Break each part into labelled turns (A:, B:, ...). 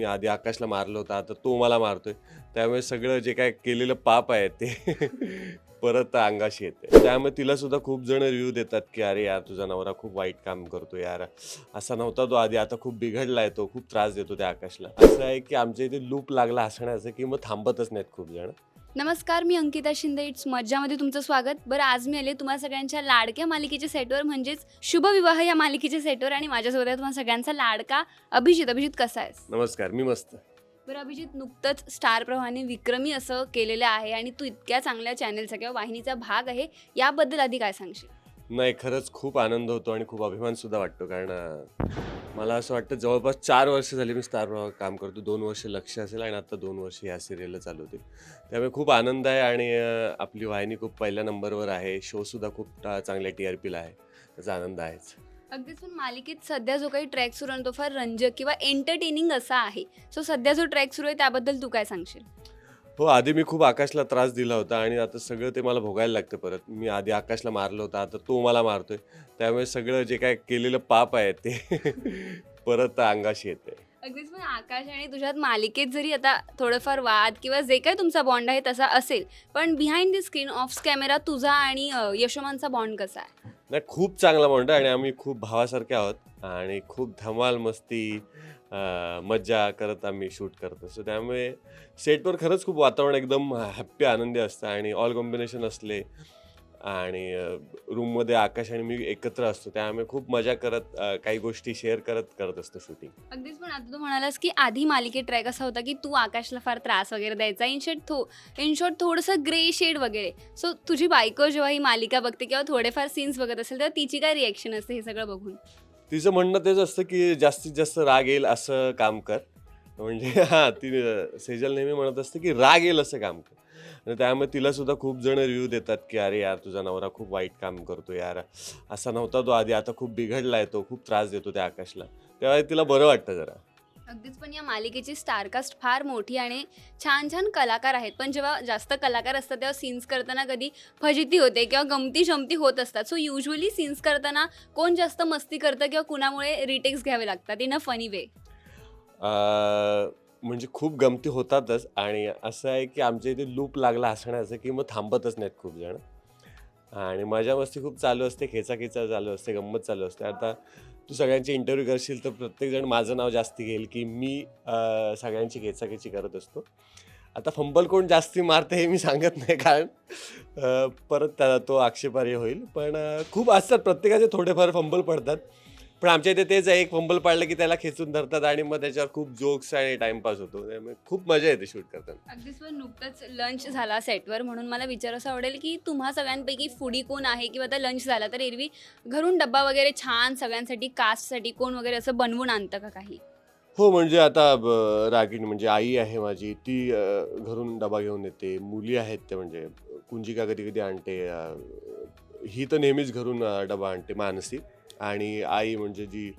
A: मी आधी आकाशला मारलं होतं आता तो मला मारतोय. त्यामुळे सगळं जे काय केलेलं पाप आहे ते परत अंगाशी येते. त्यामुळे तिला सुद्धा खूप जण रिव्ह्यू देतात की अरे यार तुझा नवरा खूप वाईट काम करतो यार. असा नव्हता तो आधी आता खूप बिघडलाय तो खूप त्रास देतो त्या आकाशला. असं आहे की आमच्या इथे लूप लागला हसण्याचं की मग थांबतच नाहीत खूप जण.
B: नमस्कार मी अंकिता शिंदे. इट्स मज्जामध्ये तुमचं स्वागत. बरं आज मी आले तुम्हाला सगळ्यांच्या लाडक्या मालिकेच्या सेटवर. म्हणजेच शुभविवाह या मालिकेच्या सेटवर आणि माझ्यासोबत आहे तुम्हाला सगळ्यांचा लाडका अभिजित. अभिजित कसा आहेस?
A: नमस्कार मी मस्त.
B: बरं अभिजित नुकतंच स्टार प्रवाहाने विक्रमी असं केलेलं आहे आणि तू इतक्या चांगल्या चॅनलचा किंवा वाहिनीचा भाग आहे. याबद्दल आधी काय सांगशील?
A: नाही खरंच खूप आनंद होतो आणि खूप अभिमान सुद्धा वाटतो कारण अं, मला असं वाटतं जवळपास चार वर्ष झाली मी स्टार प्रवाह काम करतो. दोन वर्ष लक्ष असेल आणि आता दोन वर्ष या सिरियलला चालू होतील. त्यामुळे खूप आनंद आहे आणि अं, आपली वाहिनी खूप पहिल्या नंबरवर आहे. शो सुद्धा खूप अं, चांगल्या टी आर पीला आहे. त्याचा आनंद आहेच.
B: अगदीच पण मालिकेत सध्या जो काही ट्रॅक सुरू आहे तो फार रंजक किंवा एंटरटेनिंग असा आहे. सो सध्या जो ट्रॅक सुरू आहे त्याबद्दल तू काय सांगशील?
A: हो आधी मी खूप आकाशला त्रास दिला होता आणि आता सगळं ते मला भोगायला लागतं परत. मी आधी आकाशला मारलं होतं आता तो मला मारतोय. त्यामुळे सगळं जे काय केलेलं पाप आहे ते परत अंगाशी येते
B: अगदीच पण आकाश आणि तुझ्यात मालिकेत जरी आता थोडंफार वाद किंवा जे काही तुमचा बॉन्ड आहे तसा असेल पण behind the screen of camera तुझा आणि अं, यशोमानचा बॉन्ड कसा आहे?
A: नाही खूप चांगला म्हणतो आणि आम्ही खूप भावासारखे आहोत आणि खूप धमाल मस्ती अं, मज्जा करत आम्ही शूट करत असतो. त्यामुळे सेटवर खरंच खूप वातावरण एकदम हॅप्पी आनंदी असतं आणि ऑल कॉम्बिनेशन असले आणि रूममध्ये आकाश आणि मी एकत्र असतो त्यामुळे खूप मजा करत अं, काही गोष्टी शेअर करत करत असतो शूटिंग
B: अगदीच पण आता तू म्हणालास की आधी मालिकेत ट्रॅक असा होता की तू आकाशला फार त्रास वगैरे द्यायचा. इन शॉर्ट थो इन शॉर्ट थोडंसं ग्रे शेड वगैरे. सो तुझी बायको जेव्हा ही मालिका बघते किंवा थोडेफार सीन्स बघत असेल तेव्हा तिची काय रिॲक्शन असते हे सगळं बघून?
A: तिचं म्हणणं तेच असतं की जास्तीत जास्त राग येईल असं काम कर. म्हणजे हां ती सेजल नेहमी म्हणत असते की राग येईल असं काम कर. आणि त्यामुळे तिला सुद्धा खूप जण रिव्ह्यू देतात की अरे यार तुझा नवरा खूप वाईट काम करतो यार. असा नव्हता तो आधी. आता खूप बिघडलाय तो. खूप त्रास देतो त्या आकाशला. तेव्हा तिला बरं वाटतं जरा.
B: अगदीच पण या मालिकेची स्टारकास्ट फार मोठी आणि छान छान कलाकार आहेत. पण जेव्हा जास्त कलाकार असतात तेव्हा सीन्स करताना कधी फजिती होते किंवा गमती जमती होत असतात. सो युजली सीन्स करताना कोण जास्त मस्ती करतं किंवा कुणामुळे रिटेक्स घ्यावे लागतात? इन अ फनी वे
A: म्हणजे खूप गमती होतातच आणि असं आहे की आमच्या इथे लूप लागला हसण्याचं की मग थांबतच नाहीत खूप जण. आणि मजा मस्ती खूप चालू असते खेचाखेचा चालू असते गंमत चालू असते. आता तू सगळ्यांचे इंटरव्ह्यू करशील तर प्रत्येकजण माझं नाव जास्ती घेईल की मी सगळ्यांची खेचाखेची करत असतो. आता फंबल कोण जास्ती मारते हे मी सांगत नाही कारण परत त्याला तो आक्षेपार्ह होईल. पण खूप असतात प्रत्येकाचे थोडेफार फंबल पडतात. पण आमच्या इथे तेच आहे एक फंबल पाडलं की त्याला खेचून धरतात आणि मग त्याच्यावर खूप जोक्स आणि टाइमपास होतो. त्यामुळे खूप मजा येते शूट करताना.
B: अगदीच पण नुकतंच लंच झाला सेटवर म्हणून मला विचारायचं आवडेल की तुम्हा सगळ्यांपैकी फुडी कोण आहे किंवा आता लंच झाला तर एरवी घरून डब्बा वगैरे छान सगळ्यांसाठी कास्टसाठी कोण वगैरे असं बनवून आणतं का काही?
A: हो म्हणजे आता ब- रागिणी म्हणजे आई आहे माझी ती अ, घरून डबा घेऊन येते. मुली आहेत ते म्हणजे कुंजिका कधी कधी आणते अ, ही तर नेहमीच घरून अ, डबा आणते मानसी. आणि आई म्हणजे जी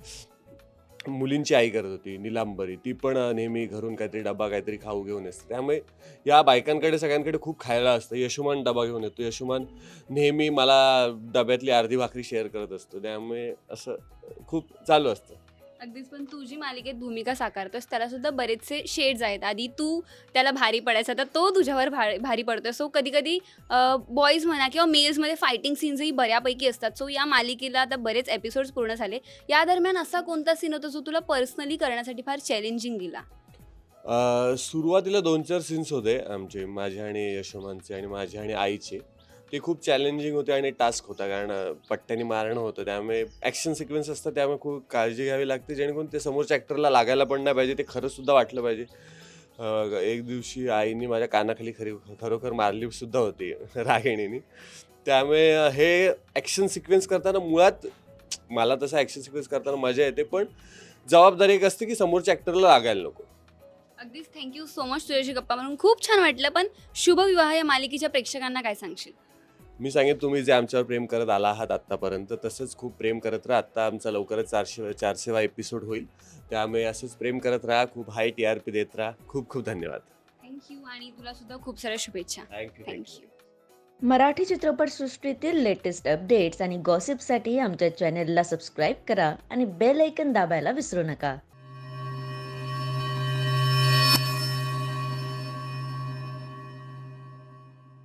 A: मुलींची आई करत होती निलांबरी ती पण नेहमी घरून काहीतरी डबा काहीतरी खाऊ घेऊन असते त्यामुळे या बायकांकडे सगळ्यांकडे खूप खायला असतं. यशुमान डबा घेऊन येतो. यशुमान नेहमी मला डब्यातली अर्धी भाकरी शेअर करत असतो. त्यामुळे असं खूप चालू असतं.
B: अगदीच पण तुझी मालिकेत भूमिका साकारतोस त्याला सुद्धा बरेचसे शेड्स आहेत. आधी तू त्याला भारी पडायचा तर तो तुझ्यावर भारी भारी पडतो सो कधी कधी बॉईज म्हणा किंवा मेल्समध्ये फायटिंग सीन्सही बऱ्यापैकी असतात. सो या मालिकेला आता बरेच एपिसोड्स पूर्ण झाले. या दरम्यान असा कोणता सीन होता जो तुला पर्सनली करण्यासाठी फार चॅलेंजिंग गेला?
A: सुरुवातीला दोन चार सीन्स होते आमचे माझे आणि यशोमानचे आणि माझे आणि आईचे. ते खूप चॅलेंजिंग होते आणि टास्क होता कारण पट्ट्याने मारणं होतं. त्यामुळे ॲक्शन सिक्वेन्स असतं त्यामुळे खूप काळजी घ्यावी लागते जेणेकरून ते समोरच्या ॲक्टरला लागायला पण नाही पाहिजे ते खरंसुद्धा वाटलं पाहिजे. एक दिवशी आईने माझ्या कानाखाली खरी खरोखर मारली सुद्धा होती रागिणीने. त्यामुळे हे ॲक्शन सिक्वेन्स करताना मुळात मला तसं ॲक्शन सिक्वेन्स करताना मजा येते पण जबाबदारी एक असते की समोरच्या ॲक्टरला लागायला नको.
B: अगदीच थँक्यू सो मच तुझ्याशी गप्पा म्हणून खूप छान वाटलं पण शुभविवाह या मालिकेच्या प्रेक्षकांना काय सांगशील?
A: मी सांगेन तुम्ही जे आमच्यावर प्रेम करत आला आहात आत्तापर्यंत तसंच खूप प्रेम करत राहा. आत्ता आमचा लवकरच चारशे चारशेवा एपिसोड होईल. त्यामुळे असंच प्रेम करत राहा खूप हाय टी आर पी देत राहा. खूप खूप धन्यवाद.
B: थँक्यू आणि तुला सुद्धा खूप साऱ्या शुभेच्छा.
A: Thank you
B: thank you
C: Marathi चित्रपटसृष्टीतील लेटेस्ट अपडेट्स आणि गॉसिपसाठी आमच्या चॅनेलला सबस्क्राईब करा आणि बेल ऐकन दाबायला विसरू नका.